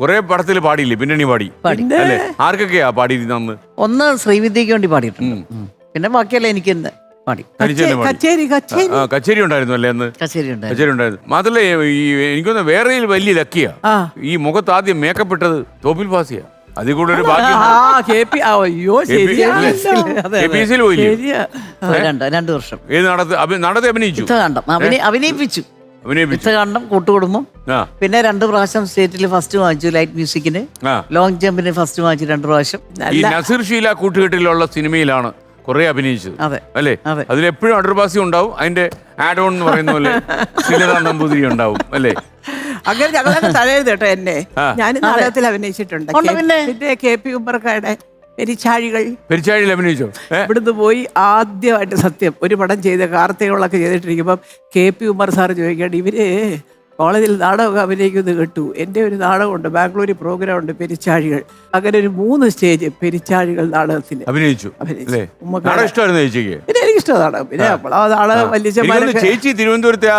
കുറെ പടത്തിൽ പാടിയില്ലേ? പിന്നണി പാടി. അല്ലേ? ആർക്കൊക്കെയാ പാടി അന്ന്? ഒന്ന് ശ്രീവിദ്യക്ക് വേണ്ടി പാടിയിട്ടുണ്ട്. പിന്നെ ബാക്കിയല്ലേ എനിക്ക് തന്നെ പാടി. കച്ചേരി കച്ചേരി. ഉണ്ടായിരുന്നു അല്ലേ അന്ന്? കച്ചേരി ഉണ്ടായിരുന്നു. കച്ചേരി ഉണ്ടായിരുന്നു. മാത്രല്ല ഈ എനിക്കൊന്ന് വേറെ വലിയ ലക്കിയാ. ഈ മുഖത്ത് ആദ്യം മേക്കപ്പ് ഇട്ടത് തോപ്പിൽ ഫാസിയാ. അതിൽ കൂടെ ഒരു ഭാഗ്യം പോയില്ലേ? രണ്ട് വർഷം. ഏത് നടത്ത് അഭി- നടത്തെ അഭിനയിച്ചു? അഭിനയിപ്പിച്ചു. യുദ്ധകാന്ഡം കൂട്ടുകുടുംബം. പിന്നെ രണ്ട് പ്രാവശ്യം സ്റ്റേറ്റിൽ ഫസ്റ്റ് വാങ്ങിച്ചു ലൈറ്റ് മ്യൂസിക്കിന്. ലോങ് ജമ്പിന് ഫസ്റ്റ് വാങ്ങിച്ചു രണ്ട് പ്രാവശ്യം. ഈ നസീർ ഷീല കൂട്ടുകെട്ടിലുള്ള സിനിമയിലാണ് കുറെ അഭിനയിച്ചത്. അതെ. അല്ലേ? അതെ. അതിലെപ്പോഴും അണ്ടർപാസി ഉണ്ടാവും. അതിന്റെ ആഡ് ഓൺ എന്ന് പറയുന്ന പോലെ ശ്രീലത നമ്പൂതിരി ഉണ്ടാവും. അല്ലേ? അങ്ങനെ ഞങ്ങളൊക്കെ തഴയത് കേട്ടോ എന്നെ. ഞാൻ നാടകത്തിൽ അഭിനയിച്ചിട്ടുണ്ട്. പിന്നെ. കെ പി ഉമ്മർക്കായുടെ പെരിച്ചാഴികൾ. പെരിച്ചാഴിയിൽ അഭിനയിച്ചോ? ഇവിടുന്ന് പോയി ആദ്യമായിട്ട് സത്യം ഒരു പടം ചെയ്ത കാർത്തികളൊക്കെ ചെയ്തിട്ടിരിക്കുമ്പം കെ പി ഉമ്മർ സാർ ചോദിക്കാണ്ട് ഇവർ കോളേജിൽ നാടകമൊക്കെ അഭിനയിക്കുന്നത് കേട്ടു. എന്റെ ഒരു നാടകമുണ്ട് ബാംഗ്ലൂരിൽ പ്രോഗ്രാം ഉണ്ട് പെരിച്ചാഴികൾ. അങ്ങനെ ഒരു മൂന്ന് സ്റ്റേജ് പെരിച്ചാഴികൾ നാടകത്തിൽ അഭിനയിച്ചു. അഭിനയിച്ചു. പിന്നെ എനിക്കിഷ്ടം നാടകം പിന്നെ ആ. നാടകം വലിയ ചേച്ചി തിരുവനന്തപുരത്തെ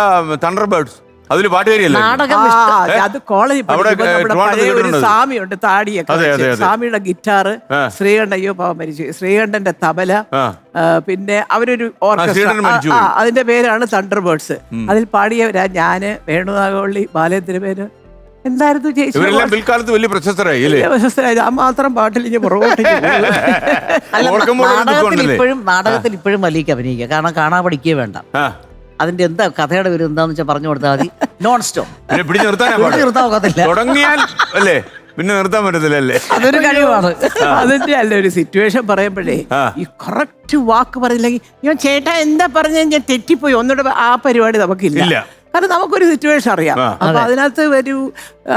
തണ്ടർ ബേർഡ്സ് അതിൽ പാട്ടുകാരിയല്ലേ നാടകം ഇഷ്ടം. അത് കോളേജിൽ അവിടെ, പഠിക്കുമ്പോൾ ഏ, നമ്മുടെ പഴയ ഒരു. സ്വാമിയുണ്ട് താടിയൊക്കെ അതെ, അതെ, വെച്ച്. അതെ. സ്വാമിയുടെ ഗിറ്റാറ് ആ. ശ്രീകണ്ഠൻ അയ്യോ പാവം മരിച്ചു. ശ്രീകണ്ഠന്റെ തബല ആ. ആ, പിന്നെ അവരൊരു ഓർക്കസ്ട്ര ശ്രീകണ്ഠൻ മരിച്ചു ആ, പോയി. അതിന്റെ പേരാണ് തണ്ടർ ബേർഡ്സ് അതിൽ പാടിയവരാ ഞാൻ വേണുനാഗവള്ളി ബാലേന്ദ്ര പേര്. എന്തായിരുന്നു ചേച്ചി? പിൽക്കാലത്ത് വലിയ പ്രശസ്തരായി അല്ലേ? പ്രശസ്തരായത് ആ മാത്രം പാട്ടിൽ ഇനി പുറകോട്ടേക്ക് പോകുന്നു. അല്ല ഓർക്കുമ്പോൾ ഒരു നാടകത്തിൽ ദുഃഖമുണ്ടല്ലേ? ഇപ്പോഴും നാടകത്തിൽ ഇപ്പോഴും വലിയ അഭിനയിക്കുക കാരണം കാണാൻ പഠിക്കുക വേണ്ട. ആ. അതിന്റെ എന്താ കഥയുടെ പേര് എന്താന്ന് വെച്ചാൽ പറഞ്ഞു കൊടുത്താൽ മതി. നോൺ സ്റ്റോപ്പ് പിന്നെ പിടിച്ച് നിർത്താനാ പാട് നിർത്താൻ ഒക്കത്തില്ല. തുടങ്ങിയാൽ അല്ലേ? പിന്നെ നിർത്താൻ പറ്റത്തില്ല അല്ലേ? അതൊരു കഴിവാണ്. അതിന്റെ അല്ല ഒരു സിറ്റുവേഷൻ പറയുമ്പോഴേ ആ. ഈ കറക്റ്റ് വാക്ക് പറഞ്ഞില്ലെങ്കിൽ ഞാൻ ചേട്ടാ എന്താ പറഞ്ഞ ഞാൻ തെറ്റിപ്പോയി. ഒന്നുകൂടെ ആ പരിപാടി നമുക്കില്ല. ഇല്ല. കാരണം നമുക്കൊരു സിറ്റുവേഷൻ അറിയാം. അപ്പൊ അതിനകത്ത് ഒരു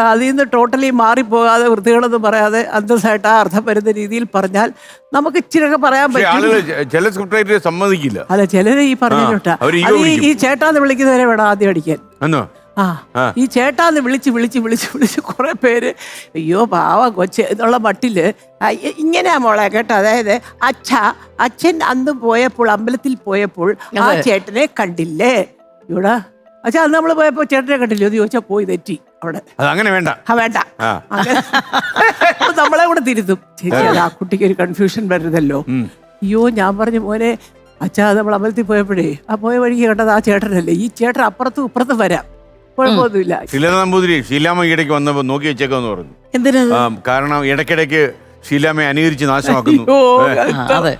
അതിൽ നിന്ന് ടോട്ടലി മാറിപ്പോകാതെ വൃത്തികളൊന്നും പറയാതെ അന്തസ്സായിട്ട് ആ അർത്ഥം വരുന്ന രീതിയിൽ പറഞ്ഞാൽ നമുക്ക് ഇച്ചിരൊക്കെ പറയാൻ പറ്റില്ല പറ്റും. ചില സ്ക്രിപ്റ്റ് സമ്മതിക്കില്ല. അല്ല ചിലര് ഈ പറഞ്ഞിട്ടാ ഈ- ചേട്ടാന്ന് വിളിക്കുന്നവരെ വേണം ആദ്യം അടിക്കാൻ. ആ. ഈ ചേട്ടാന്ന് വിളിച്ച് വിളിച്ച് വിളിച്ച് വിളിച്ച് കുറെ പേര് അയ്യോ പാവ കൊച്ച് എന്നുള്ള മട്ടിൽ ഇങ്ങനെയാ മോളെ കേട്ടോ. അതായത് അച്ഛ അച്ഛൻ അന്ന് പോയപ്പോൾ അമ്പലത്തിൽ പോയപ്പോൾ ആ ചേട്ടനെ കണ്ടില്ലേ? ഇവിടെ അച്ഛാ അത് നമ്മൾ പോയപ്പോ ചേട്ടനെ കണ്ടില്ലേ? അത് ചോദിച്ചാൽ പോയി തെറ്റി അവിടെ. അത് അങ്ങനെ വേണ്ട. ആ വേണ്ട. ആ. അങ്ങനെ അപ്പൊ നമ്മളെ കൂടെ തിരുത്തും. ചേച്ചി അത്. ആ കുട്ടിക്ക് ഒരു കൺഫ്യൂഷൻ വരുന്നല്ലോ. അയ്യോ ഞാൻ പറഞ്ഞു മോനെ അച്ഛാ നമ്മൾ അമ്പലത്തിൽ പോയപ്പോഴേ ആ പോയ വഴിക്ക് കണ്ടത് ആ ചേട്ടനല്ലേ. ഈ ചേട്ടൻ അപ്പുറത്തും ഇപ്പുറത്തും വരാം. കുഴപ്പമൊന്നുമില്ല. ശീല നമ്പൂതിരി ഇടയ്ക്ക് ഈയിടയ്ക്ക് വന്നപ്പോ നോക്കി വെച്ചേക്കാന്ന് പറഞ്ഞു. എന്തിനാ ആ, കാരണം ഇടയ്ക്കിടയ്ക്ക് ഷീലാമ്മയെ അനുകരിച്ച് നാശമാക്കുന്നു? അതെ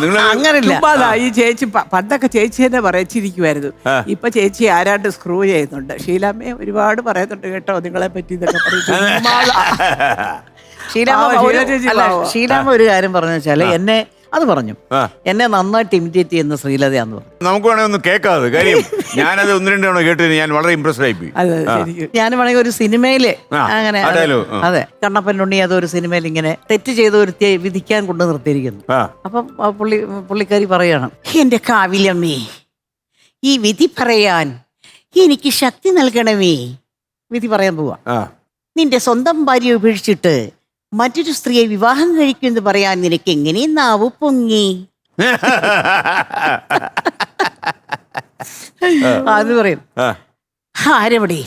നിങ്ങൾ അങ്ങനില്ല ചുമ്മാതാ ഈ ചേച്ചി പ- പണ്ടൊക്കെ ചേച്ചി തന്നെ പറയിച്ചിരിക്കുമായിരുന്നു ആ. ഇപ്പൊ ചേച്ചി ആരാണ്ട് സ്ക്രൂ ചെയ്യുന്നുണ്ട് ഷീലാമ്മയെ ഒരുപാട് പറയുന്നുണ്ട് കേട്ടോ നിങ്ങളെ പറ്റി ഇതൊക്കെ പറയും ചുമ്മാതാ. ഷീലാമ്മ പാവം, ഒരു- ഷീല ചേച്ചി അല്ല, പാവം. ഷീലാമ്മ ഒരു കാര്യം പറഞ്ഞു വെച്ചാൽ എന്നെ അത് പറഞ്ഞു. ആ. എന്നെ നന്നായിട്ട് ഇമിറ്റേറ്റ് ചെയ്യുന്ന ശ്രീലതയാന്ന് പറഞ്ഞു. നമുക്ക് വേണമെങ്കിൽ ഒന്ന് കേൾക്കാതെ കാര്യം ഞാനത് ഒന്ന് രണ്ട് തവണ കേട്ടതിന് ഞാൻ വളരെ ഇമ്പ്രസ്ഡ് ആയിപ്പോയി. അതെ ശരിക്കും ഞാൻ വേണമെങ്കിൽ ഒരു സിനിമയിൽ ആ, അങ്ങനെ അതെ, ആ. അതെ. കണ്ണപ്പൻ ഉണ്ണി അത് ഒരു സിനിമയിൽ ഇങ്ങനെ തെറ്റ് ചെയ്ത ഒരു വിധിക്കാൻ കൊണ്ട് നിർത്തിയിരിക്കുന്നു. ആ. അപ്പം ആ പുള്ളി പുള്ളിക്കാരി പറയാണ് എന്റെ കാവിലമ്മേ ഈ വിധി പറയാൻ എനിക്ക് ശക്തി നൽകണമേ. വിധി പറയാൻ പോവാ. ആ. നിന്റെ സ്വന്തം ഭാര്യ ഉപേക്ഷിച്ചിട്ട് മറ്റൊരു സ്ത്രീയെ വിവാഹം കഴിക്കും എന്ന് പറയാൻ നിനക്ക് എങ്ങനെ നാവ് പൊങ്ങി? അത് പറയും. ആരവിടെ?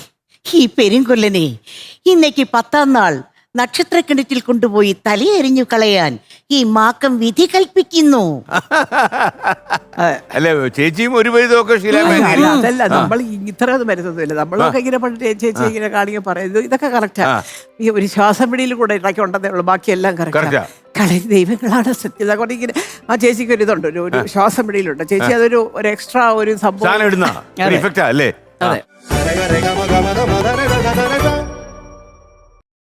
ഈ പെരുങ്കൊല്ലനെ. ഇന്നേക്ക് പത്താം നാൾ നക്ഷത്രക്കിണറ്റിൽ കൊണ്ടുപോയി തലയെറിഞ്ഞു കളയാൻ ഈ മാക്കം വിധി കൽപ്പിക്കുന്നു. അല്ല ചേച്ചിയും ഒരു പരിധമൊക്കെ അല്ല, അതല്ല നമ്മൾ ഇത്ര ഒന്നും നമ്മളൊക്കെ ഇങ്ങനെ പണ്ട് ചേച്ചി ഇങ്ങനെ കാണിക്കാൻ പറയുന്നത് ഇതൊക്കെ കറക്റ്റാ ആ. ഈ ഒരു ശ്വാസം പിടിയിൽ കൂടെ ഇടയ്ക്ക് ഉണ്ടെന്നേ ഉള്ളൂ ബാക്കിയെല്ലാം Correct ആ. കറക്റ്റാ കളരി ദൈവങ്ങളാണ് സത്യത കൊണ്ട് ഇങ്ങനെ ആ ചേച്ചിക്ക് ഒരു ഇതുണ്ട് ഒരു- ഒരു ശ്വാസം പിടിയിലുണ്ട്. ചേച്ചി അതൊരു ഒരു എക്സ്ട്രാ ഒരു സംഭവം. അല്ലേ? അതെ.